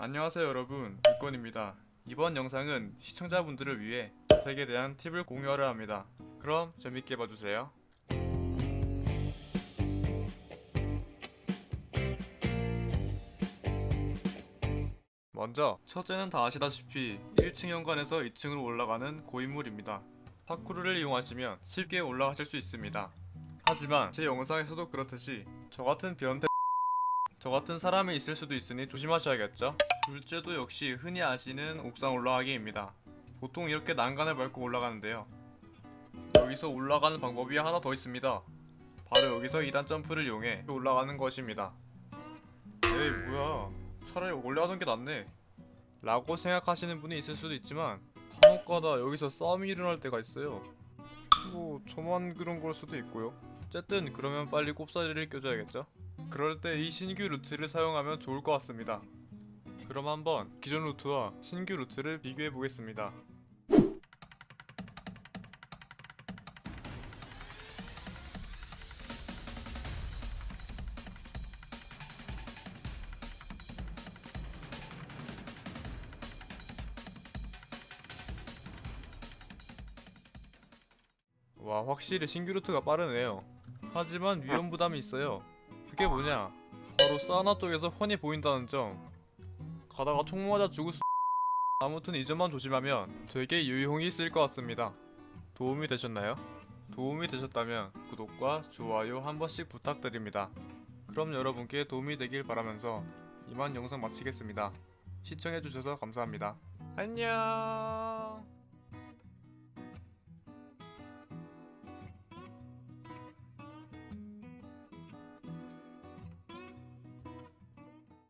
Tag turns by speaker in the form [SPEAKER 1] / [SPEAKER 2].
[SPEAKER 1] 안녕하세요 여러분. 일권입니다. 이번 영상은 시청자분들을 위해 저택에 대한 팁을 공유하려 합니다. 그럼 재밌게 봐주세요. 먼저 첫째는 다 아시다시피 1층 현관에서 2층으로 올라가는 고인물입니다. 파쿠르를 이용하시면 쉽게 올라가실 수 있습니다. 하지만 제 영상에서도 그렇듯이 저 같은 변태 저 같은 사람이 있을 수도 있으니 조심하셔야겠죠? 둘째도 역시 흔히 아시는 옥상 올라가기입니다. 보통 이렇게 난간을 밟고 올라가는데요. 여기서 올라가는 방법이 하나 더 있습니다. 바로 여기서 2단 점프를 이용해 올라가는 것입니다. 에이 뭐야 차라리 올라가는 게 낫네 라고 생각하시는 분이 있을 수도 있지만 간혹가다 여기서 싸움이 일어날 때가 있어요. 뭐 저만 그런 걸 수도 있고요. 어쨌든 그러면 빨리 꼽사리를 껴줘야겠죠? 그럴 때 이 신규 루트를 사용하면 좋을 것 같습니다. 그럼 한번 기존 루트와 신규 루트를 비교해 보겠습니다. 와 확실히 신규 루트가 빠르네요. 하지만 위험 부담이 있어요. 그게 뭐냐? 바로 사우나 쪽에서 훤히 보인다는 점. 가다가 총 맞아 죽을 수. 아무튼 이 점만 조심하면 되게 유용히 있을 것 같습니다. 도움이 되셨나요? 도움이 되셨다면 구독과 좋아요 한 번씩 부탁드립니다. 그럼 여러분께 도움이 되길 바라면서 이만 영상 마치겠습니다. 시청해주셔서 감사합니다. 안녕.